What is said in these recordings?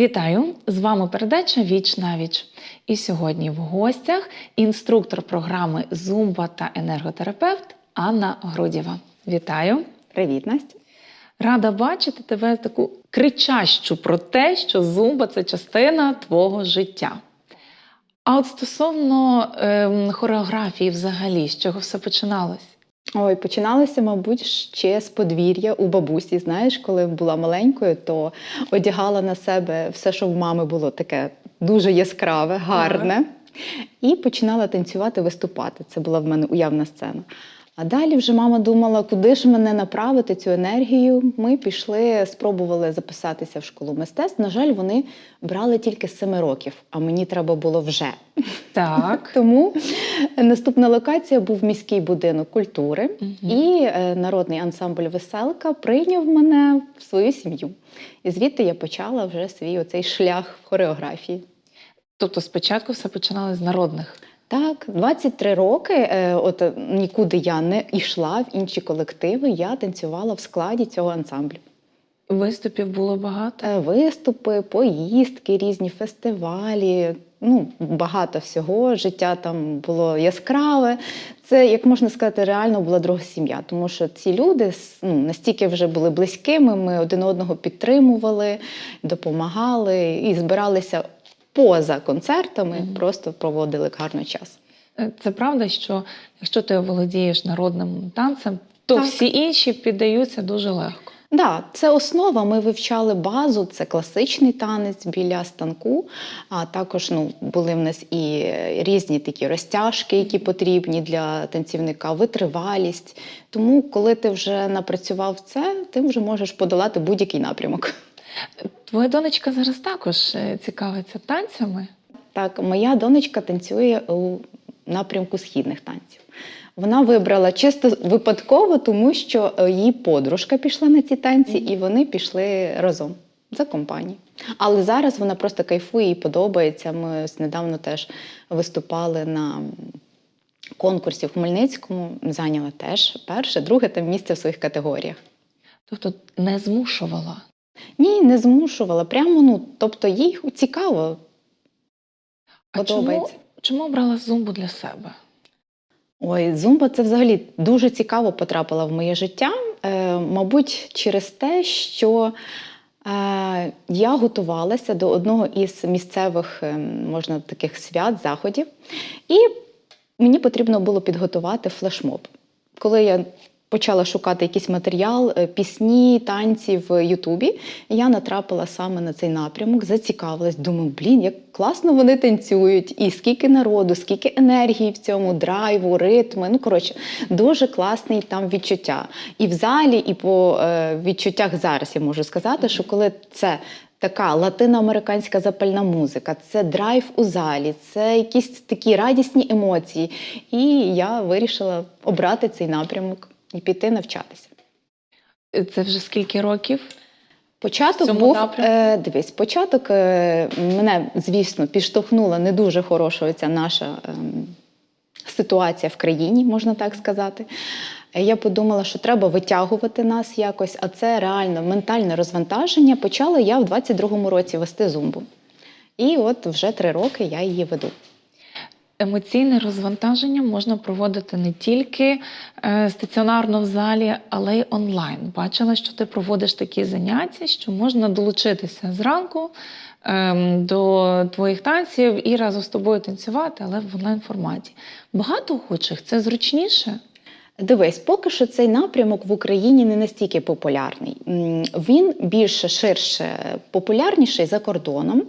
Вітаю! З вами передача Віч на віч. І сьогодні в гостях інструктор програми Зумба та енерготерапевт Анна Грудєва. Вітаю! Привіт, Настя. Рада бачити тебе таку кричащу про те, що зумба це частина твого життя. А от стосовно ем, хореографії, взагалі, з чого все починалось? Ой, починалося, мабуть, ще з подвір'я у бабусі. Знаєш, коли була маленькою, то одягала на себе все, що в мами було таке дуже яскраве, гарне. І починала танцювати, виступати. Це була в мене уявна сцена. А далі вже мама думала, куди ж мене направити цю енергію. Ми пішли, спробували записатися в школу мистецтв. На жаль, вони брали тільки з 7 років, а мені треба було вже. Так. Тому наступна локація був міський будинок культури, Мгм. і е, народний ансамбль Веселка прийняв мене в свою сім'ю. І звідти я почала вже свій оцей шлях в хореографії. Тобто спочатку все починалось з народних. Так, 23 роки, е, от е, нікуди я не йшла в інші колективи. Я танцювала в складі цього ансамблю. Виступів було багато. Е, Виступи, поїздки, різні фестивалі. Ну, багато всього. Життя там було яскраве. Це, як можна сказати, реально була друга сім'я, тому що ці люди ну, настільки вже були близькими, ми один одного підтримували, допомагали і збиралися поза концертами, Мгм. просто проводили гарний час. Е, Це правда, що якщо ти володієш народним танцем, то Так. всі інші піддаються дуже легко. Да, це основа. Ми вивчали базу, це класичний танець біля станку. А також ну, були в нас і різні такі розтяжки, які потрібні для танцівника, витривалість. Тому, коли ти вже напрацював це, ти вже можеш подолати будь-який напрямок. Твоя донечка зараз також е, цікавиться танцями. Так, моя донечка танцює у напрямку східних танців. Вона вибрала чисто випадково, тому що е, її подружка пішла на ці танці, і вони пішли разом за компанію. Але зараз вона просто кайфує і подобається. Ми ось недавно теж виступали на конкурсі в Хмельницькому, зайняла теж перше, друге там місце в своїх категоріях. Тобто не змушувала. Ні, не змушувала. Прямо ну, тобто їй цікаво. А чому, Подобається. чому обрала зумбу для себе? Ой, зумба це взагалі дуже цікаво потрапила в моє життя. Е, мабуть, через те, що е, я готувалася до одного із місцевих, е, можна таких свят, заходів, і мені потрібно було підготувати флешмоб. Коли я почала шукати якийсь матеріал, е, пісні, танці в Ютубі, я натрапила саме на цей напрямок, зацікавилась. Думаю, блін, як класно вони танцюють, і скільки народу, скільки енергії в цьому, драйву, ритми. Ну, коротше, дуже класний там відчуття. І в залі, і по е, відчуттях зараз я можу сказати, що коли це. Така латиноамериканська запальна музика, це драйв у залі, це якісь такі радісні емоції. І я вирішила обрати цей напрямок і піти навчатися. Е, Це вже скільки років? Початок цьому був е, дивись, початок е, мене, звісно, підштовхнула не дуже хороша ця наша ем, ситуація в країні, можна так сказати. Е, Я подумала, що треба витягувати нас якось, а це реально ментальне розвантаження. Почала я в 22-му році вести зумбу. І от вже три роки я її веду. Емоційне розвантаження можна проводити не тільки е, стаціонарно в залі, але й онлайн. Бачила, що ти проводиш такі заняття, що можна долучитися зранку ем, до твоїх танців і разом з тобою танцювати, але в онлайн форматі. Багато охочих це зручніше. Дивись, поки що цей напрямок в Україні не настільки популярний. Він більше ширше популярніший за кордоном,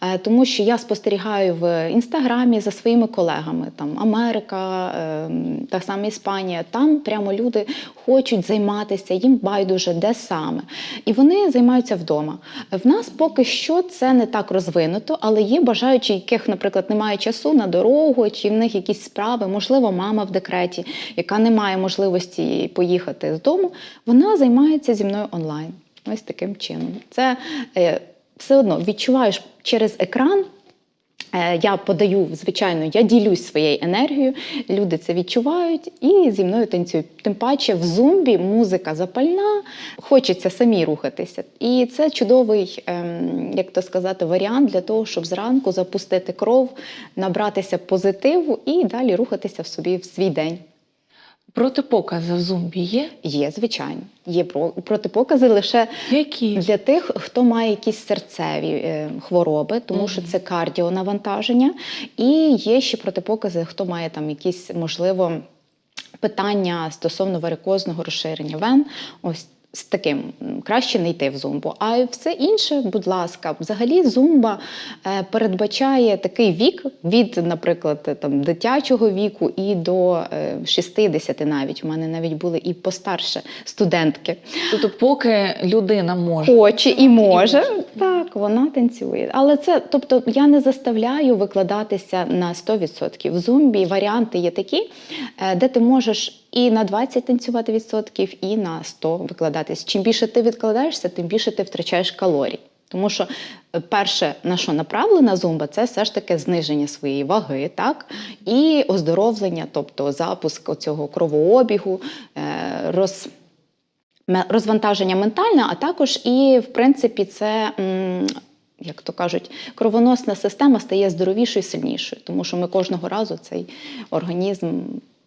е, тому що я спостерігаю в інстаграмі за своїми колегами, там Америка, ем, та сама Іспанія. Там прямо люди хочуть займатися, їм байдуже, де саме. І вони займаються вдома. В нас поки що це не так розвинуто, але є бажаючі, яких, наприклад, немає часу на дорогу, чи в них якісь справи, можливо, мама в декреті, яка не має можливості поїхати з дому, вона займається зі мною онлайн. Ось таким чином. Це е, все одно відчуваєш через екран Е, Я подаю, звичайно, я ділюсь своєю енергією, люди це відчувають і зі мною танцюють. Тим паче в зумбі музика запальна, хочеться самі рухатися. І це чудовий, ем, як то сказати, варіант для того, щоб зранку запустити кров, набратися позитиву і далі рухатися в собі в свій день. Протипокази в зумбі є? Є, звичайно, є про- протипокази лише Які? для тих, хто має якісь серцеві е, хвороби, тому що це кардіонавантаження, і є ще протипокази, хто має там якісь, можливо, питання стосовно варикозного розширення вен. Ось з таким краще не йти в зумбу. А все інше, будь ласка, взагалі зумба е, передбачає такий вік від, наприклад, там дитячого віку і до е, 60 навіть. У мене навіть були і постарше студентки. Тобто, поки людина може. Хоче і може, може. так, вона танцює. Але це, тобто, я не заставляю викладатися на 100%. В зумбі варіанти є такі, е, де ти можеш і на 20 танцювати відсотків, і на 100 викладатись. Чим більше ти відкладаєшся, тим більше ти втрачаєш калорій. Тому що е, перше, на що направлена зумба, це все ж таки зниження своєї ваги, так і оздоровлення, тобто запуск цього кровообігу, е, роз, розвантаження ментальне, а також і, в принципі, це. Як то кажуть, кровоносна система стає здоровішою, і сильнішою, тому що ми кожного разу цей організм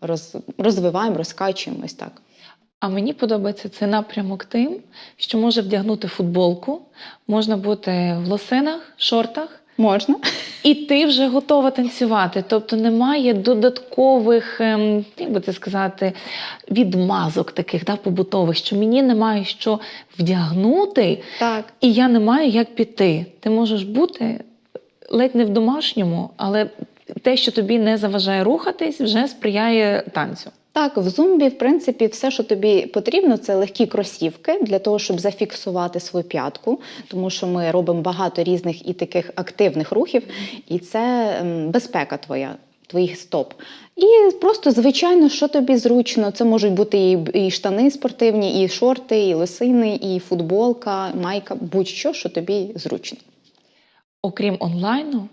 роз, розвиваємо, розкачуємо ось так. А мені подобається цей напрямок тим, що може вдягнути футболку, можна бути в лосинах, шортах, Можна. і ти вже готова танцювати. Тобто немає додаткових, ем, як би це сказати, відмазок таких да, побутових, що мені немає що вдягнути, Так. і я не маю як піти. Ти можеш бути ледь не в домашньому, але те, що тобі не заважає рухатись, вже сприяє танцю. Так, в зумбі, в принципі, все, що тобі потрібно, це легкі кросівки для того, щоб зафіксувати свою п'ятку, тому що ми робимо багато різних і таких активних рухів, і це ем, безпека твоя. Твоїх стоп. І просто, звичайно, що тобі зручно. Це можуть бути і, і штани спортивні, і шорти, і лосини, і футболка, майка, будь-що, що тобі зручно. Окрім онлайну,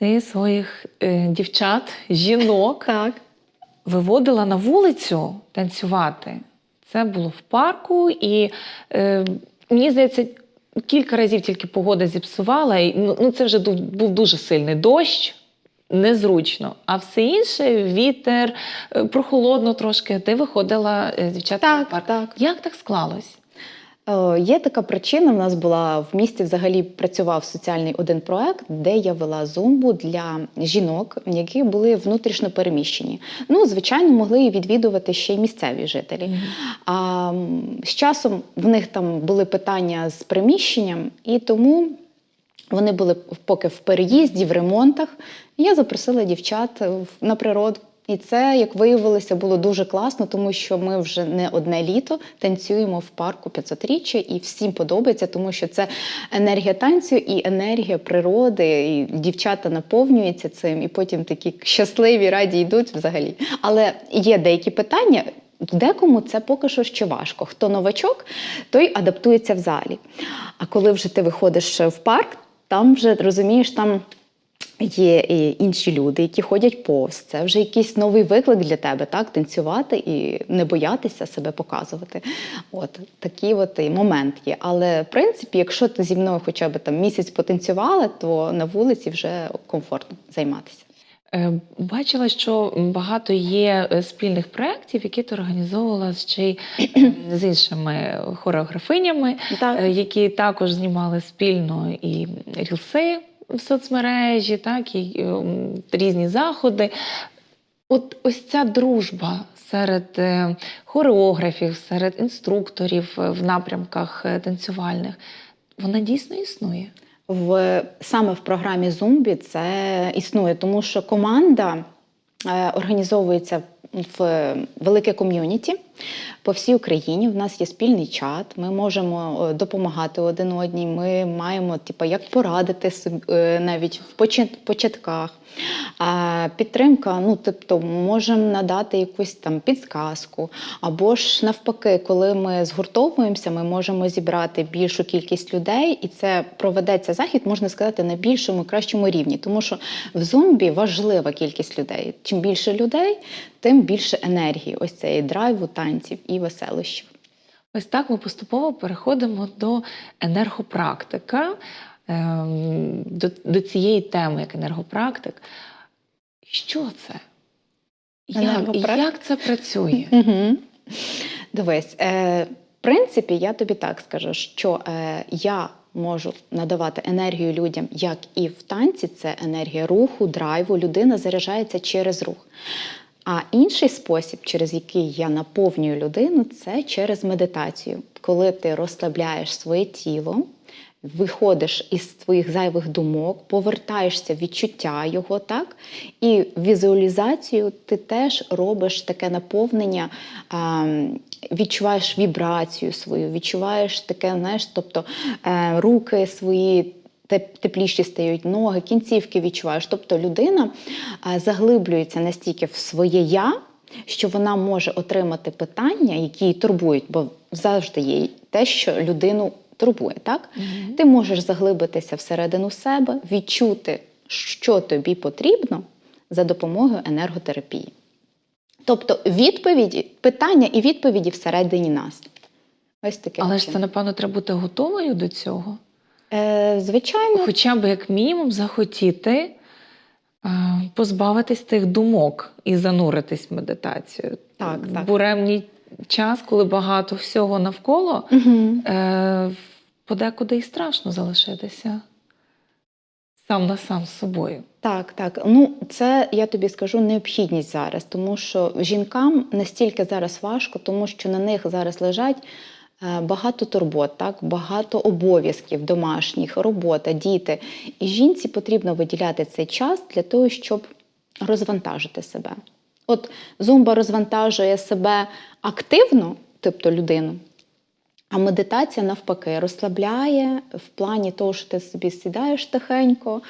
ти своїх е, дівчат, жінок Так. виводила на вулицю танцювати. Це було в парку, і е, мені здається, кілька разів тільки погода зіпсувала. І, ну, ну, це вже був дуже сильний дощ. Незручно, а все інше вітер, е, прохолодно трошки. Ти виходила е, з дівчатами в парк. так. Як так склалось? Е, Є така причина. В нас була в місті взагалі працював соціальний один проект, де я вела зумбу для жінок, які були внутрішньо переміщені. Ну, звичайно, могли відвідувати ще й місцеві жителі. А з часом в них там були питання з приміщенням, і тому вони були поки в переїзді, в ремонтах. Я запросила дівчат в- на природу. І це, як виявилося, було дуже класно, тому що ми вже не одне літо танцюємо в парку 500-річчя, і всім подобається, тому що це енергія танцю і енергія природи. І дівчата наповнюються цим, і потім такі щасливі, раді йдуть взагалі. Але є деякі питання. Декому це поки що ще важко. Хто новачок, той адаптується в залі. А коли вже ти виходиш в парк, там вже розумієш, там є і інші люди, які ходять повз. Це вже якийсь новий виклик для тебе, так? Танцювати і не боятися себе показувати. От такий от і момент є. Але в принципі, якщо ти зі мною хоча б там місяць потанцювала, то на вулиці вже комфортно займатися. Е, Бачила, що багато є е, спільних проєктів, які ти організовувала ще й е, з іншими хореографинями, Так. е, які також знімали спільно і рілси соцмережі, так, і е, різні заходи. От ось ця дружба серед е, хореографів, серед інструкторів е, в напрямках е, танцювальних, вона дійсно існує. В саме в програмі Зумбі це існує, тому що команда організовується в велике ком'юніті по всій Україні. В нас є спільний чат. Ми можемо е, допомагати один одній. Ми маємо, типу, як порадити е, навіть в початках. А підтримка, ну тобто, можемо надати якусь там підсказку. Або ж навпаки, коли ми згуртовуємося, ми можемо зібрати більшу кількість людей, і це проведеться захід, можна сказати, на більшому, кращому рівні. Тому що в зомбі важлива кількість людей. Чим більше людей, тим більше енергії, ось цієї драйву, танців і веселощів. Ось так ми поступово переходимо до енергопрактика, ем, до, до цієї теми як енергопрактик. Що це? Як, як це працює? Угу. Дивись, е, в принципі, я тобі так скажу, що е, я можу надавати енергію людям, як і в танці, це енергія руху, драйву. Людина заряджається через рух. А інший спосіб, через який я наповнюю людину, це через медитацію. Коли ти розслабляєш своє тіло, виходиш із своїх зайвих думок, повертаєшся в відчуття його, так? І візуалізацію ти теж робиш таке наповнення, відчуваєш вібрацію свою, відчуваєш таке, знаєш, тобто е, руки свої. Теп- Тепліші стають ноги, кінцівки відчуваєш. Тобто людина заглиблюється настільки в своє я, що вона може отримати питання, які її турбують, бо завжди є те, що людину турбує. Так? Мгм. Ти можеш заглибитися всередину себе, відчути, що тобі потрібно за допомогою енерготерапії. Тобто відповіді, питання і відповіді всередині нас. Ось таке. Але ж це, напевно, треба бути готовою до цього. Е, звичайно, Хоча б як мінімум захотіти е, позбавитись тих думок і зануритись в медитацію. Так, в так. буремний час, коли багато всього навколо, угу. е, подекуди і страшно залишитися сам на сам з собою. Так, так. Ну, це я тобі скажу необхідність зараз, тому що жінкам настільки зараз важко, тому що на них зараз лежать багато турбот, так, багато обов'язків домашніх, робота, діти. І жінці потрібно виділяти цей час для того, щоб розвантажити себе. От зумба розвантажує себе активно, тобто людину. А медитація навпаки розслабляє в плані того, що ти собі сідаєш тихенько,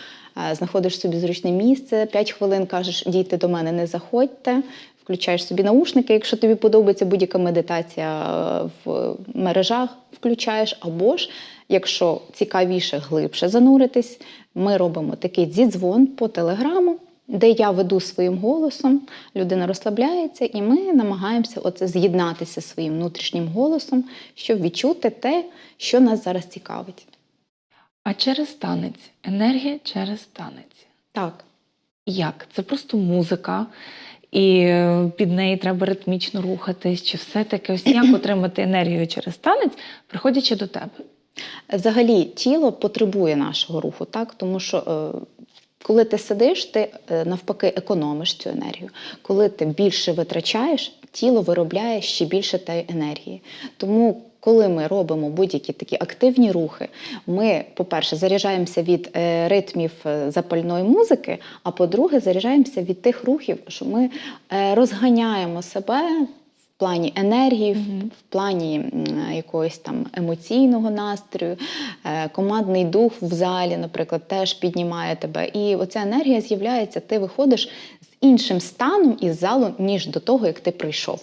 е, знаходиш собі зручне місце, 5 хвилин кажеш, дійте до мене, не заходьте, включаєш собі наушники, якщо тобі подобається будь-яка медитація е, в мережах, включаєш, або ж, якщо цікавіше, глибше зануритись, ми робимо такий дзвін по телеграму. Де я веду своїм голосом, людина розслабляється, і ми намагаємося оце з'єднатися своїм внутрішнім голосом, щоб відчути те, що нас зараз цікавить. А через танець, енергія через танець. Так, Як? Це просто музика, і е, під неї треба ритмічно рухатись, чи все-таки ось як отримати енергію через танець, приходячи до тебе? взагалі тіло потребує нашого руху, так? тому що е, коли ти сидиш, ти е, навпаки економиш цю енергію. Коли ти більше витрачаєш, тіло виробляє ще більше тієї енергії. Тому коли ми робимо будь-які такі активні рухи, ми, по-перше, заряджаємося від е, ритмів е, запальної музики, а по-друге, заряджаємося від тих рухів, що ми е, розганяємо себе в плані енергії, в- плані якогось там емоційного настрою, командний дух в залі, наприклад, теж піднімає тебе. І оця енергія з'являється, ти виходиш з іншим станом із залу, ніж до того, як ти прийшов.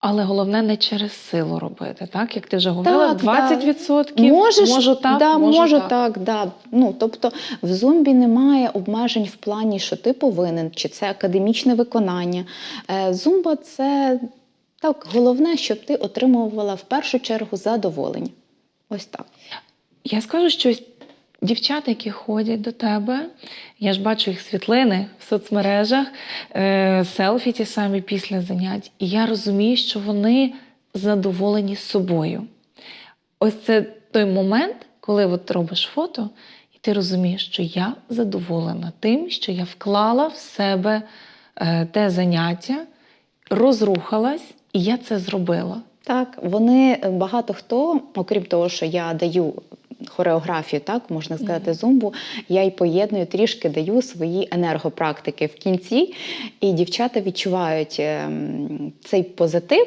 Але головне не через силу робити, так? Як ти вже говорила, Так, 20% Можеш, можу так, да, можу, можу так. так. да. Ну, тобто в зомбі немає обмежень в плані, що ти повинен, чи це академічне виконання. Е, Зумба це так, головне, щоб ти отримувала в першу чергу задоволення. Ось так. Я скажу, що ось дівчата, які ходять до тебе, я ж бачу їх світлини в соцмережах, е, селфі ті самі після занять, і я розумію, що вони задоволені собою. Ось це той момент, коли от робиш фото, і ти розумієш, що я задоволена тим, що я вклала в себе е, те заняття, розрухалась, і я це зробила. Так, вони багато хто, окрім того, що я даю хореографію, так можна сказати, зумбу, я й поєдную трішки даю свої енергопрактики в кінці, і дівчата відчувають ем, цей позитив,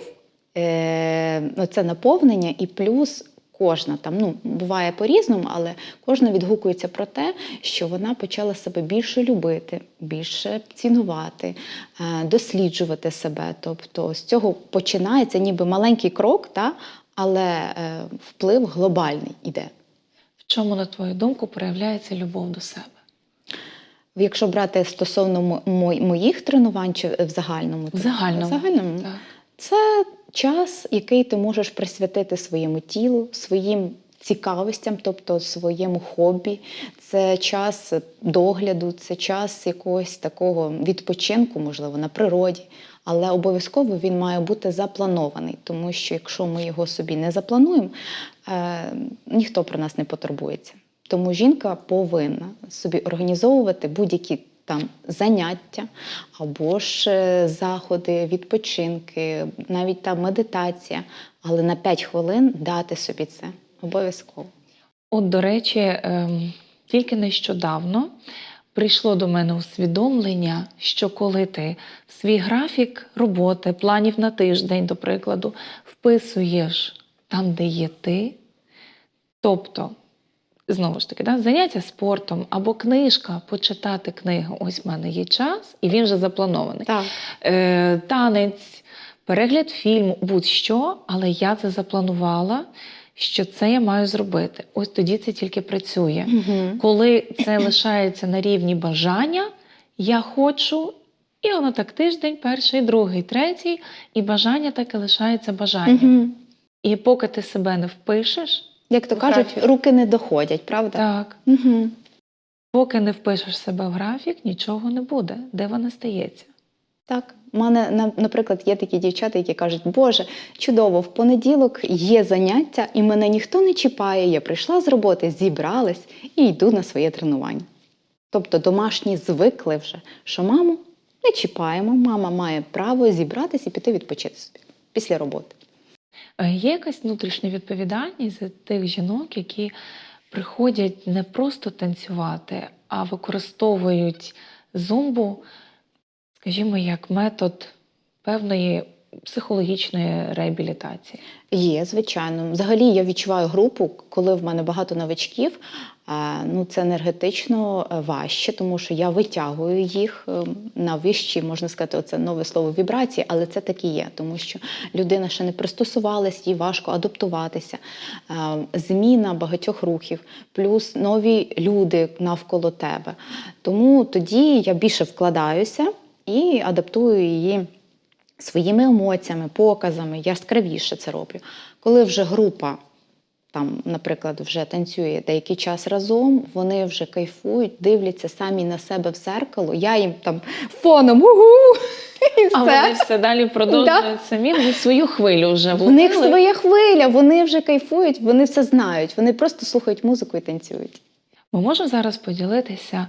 е, це наповнення, і плюс. Кожна там ну буває по-різному, але кожна відгукується про те, що вона почала себе більше любити, більше цінувати, е, досліджувати себе. Тобто з цього починається ніби маленький крок, та, але е, вплив глобальний іде. Чому, на твою думку, проявляється любов до себе? Якщо брати стосовно мо- мо- моїх тренувань чи в загальному, В загальному. в загальному Так. це час, який ти можеш присвятити своєму тілу, своїм цікавостям, тобто своєму хобі. Це час догляду, це час якогось такого відпочинку, можливо, на природі. Але обов'язково він має бути запланований, тому що якщо ми його собі не заплануємо, е, ніхто про нас не потурбується. Тому жінка повинна собі організовувати будь-які там заняття або ж е, заходи, відпочинки, навіть та медитація, але на 5 хвилин дати собі це обов'язково. От, до речі, ем, тільки нещодавно прийшло до мене усвідомлення, що коли ти в свій графік роботи, планів на тиждень, до прикладу, вписуєш там, де є ти, тобто, знову ж таки, да, заняття спортом або книжка, почитати книгу, ось в мене є час, і він вже запланований. Так. Е, танець, перегляд фільму, будь-що, але я це запланувала, що це я маю зробити. Ось тоді це тільки працює. Угу. Коли це лишається на рівні бажання, я хочу, і воно так тиждень, перший, другий, третій, і бажання так і лишається бажанням. Угу. І поки ти себе не впишеш, Як то кажуть, графік. руки не доходять, правда? так, Угу. поки не впишеш себе в графік, нічого не буде. Де вона стається? Так, у мене, на- наприклад, є такі дівчата, які кажуть, Боже, чудово, в понеділок є заняття, і мене ніхто не чіпає. Я прийшла з роботи, зібралась і йду на своє тренування. Тобто домашні звикли вже, що маму не чіпаємо, мама має право зібратись і піти відпочити собі після роботи. Е, Є якась внутрішня відповідальність за тих жінок, які приходять не просто танцювати, а використовують зумбу, скажімо, як метод певної психологічної реабілітації. Є, звичайно. Взагалі я відчуваю групу, коли в мене багато новачків. е, Ну, це енергетично е, важче, тому що я витягую їх е, на вищі, можна сказати, оце нове слово вібрації, але це так і є, тому що людина ще не пристосувалась, їй важко адаптуватися. Зміна багатьох рухів, плюс нові люди навколо тебе. Тому тоді я більше вкладаюся і адаптую її своїми емоціями, показами, яскравіше це роблю. Коли вже група, там, наприклад, вже танцює деякий час разом, вони вже кайфують, дивляться самі на себе в зеркало, я їм там фоном угу! І А все. вони все далі продовжують самі, вони свою хвилю вже В них своя хвиля, вони вже кайфують, вони все знають, вони просто слухають музику і танцюють. Ми можемо зараз поділитися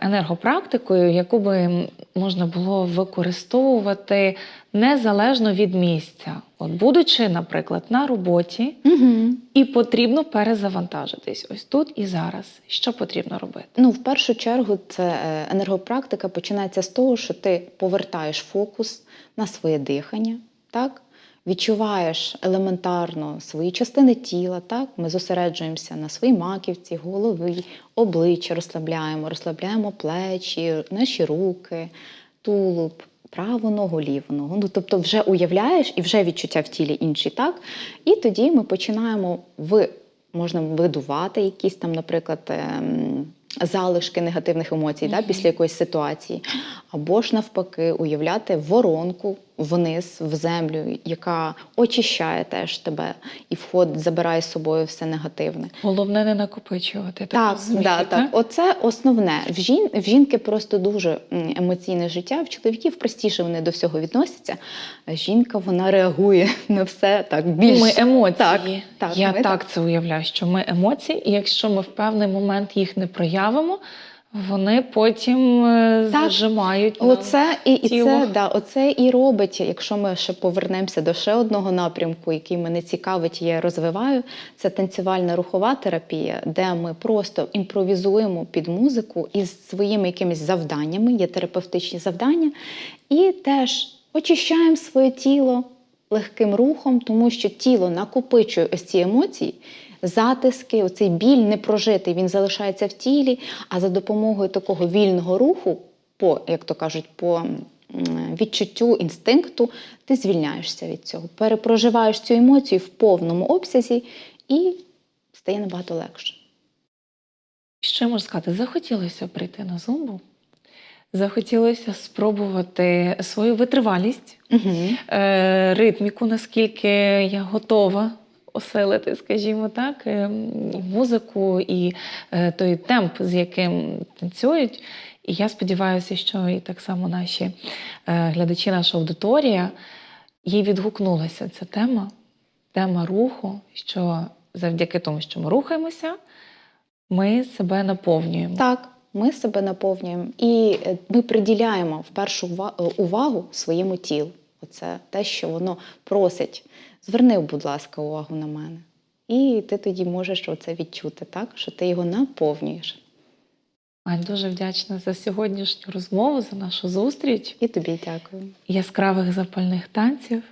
енергопрактикою, яку би можна було використовувати незалежно від місця. От будучи, наприклад, на роботі, Угу. і потрібно перезавантажитись ось тут і зараз. Що потрібно робити? Ну, в першу чергу, це е, енергопрактика починається з того, що ти повертаєш фокус на своє дихання, так? Відчуваєш елементарно свої частини тіла, так? Ми зосереджуємося на своїй маківці, голові, обличчя розслабляємо, розслабляємо плечі, наші руки, тулуб, праву ногу, ліву ногу. Ну, тобто вже уявляєш і вже відчуття в тілі інші, так? І тоді ми починаємо в можна видувати якісь там, наприклад, ем, залишки негативних емоцій да, після якоїсь ситуації, або ж навпаки, уявляти воронку вниз в землю, яка очищає теж тебе і входить, забирає з собою все негативне. Головне не накопичувати. Так, розумію, да, так. Оце основне. В, жін... в жінки просто дуже емоційне життя. В чоловіків простіше вони до всього відносяться. Жінка вона реагує на все так більш Ми емоції. Так, так, Я ми так це уявляю, що ми емоції, і якщо ми в певний момент їх не проявимо, вони потім е, Так. зажимають. Оце і, і це, да, оце і робить, якщо ми ще повернемося до ще одного напрямку, який мене цікавить, я розвиваю, це танцювальна рухова терапія, де ми просто імпровізуємо під музику із своїми якимись завданнями, є терапевтичні завдання, і теж очищаємо своє тіло легким рухом, тому що тіло накопичує ось ці емоції. Затиски, оцей біль непрожитий, він залишається в тілі, а за допомогою такого вільного руху, по, як то кажуть, по відчуттю інстинкту, ти звільняєшся від цього, перепроживаєш цю емоцію в повному обсязі і стає набагато легше. Що я можу сказати? Захотілося прийти на зумбу, захотілося спробувати свою витривалість, Угу. ритміку, наскільки я готова осилити, скажімо так, е, музику, і е, той темп, з яким танцюють. І я сподіваюся, що і так само наші е, глядачі, наша аудиторія, їй відгукнулася ця тема, тема руху, що завдяки тому, що ми рухаємося, ми себе наповнюємо. Так, ми себе наповнюємо і е, ми приділяємо в першу увагу своєму тілу. Оце те, що воно просить. Зверни, будь ласка, увагу на мене. І ти тоді можеш оце відчути, так? що ти його наповнюєш. Ань, дуже вдячна за сьогоднішню розмову, за нашу зустріч, І тобі дякую. яскравих запальних танців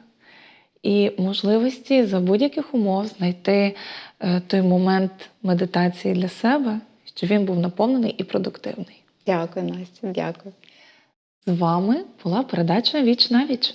і можливості за будь-яких умов знайти е, той момент медитації для себе, щоб він був наповнений і продуктивний. Дякую, Настя, дякую. З вами була передача Віч на віч.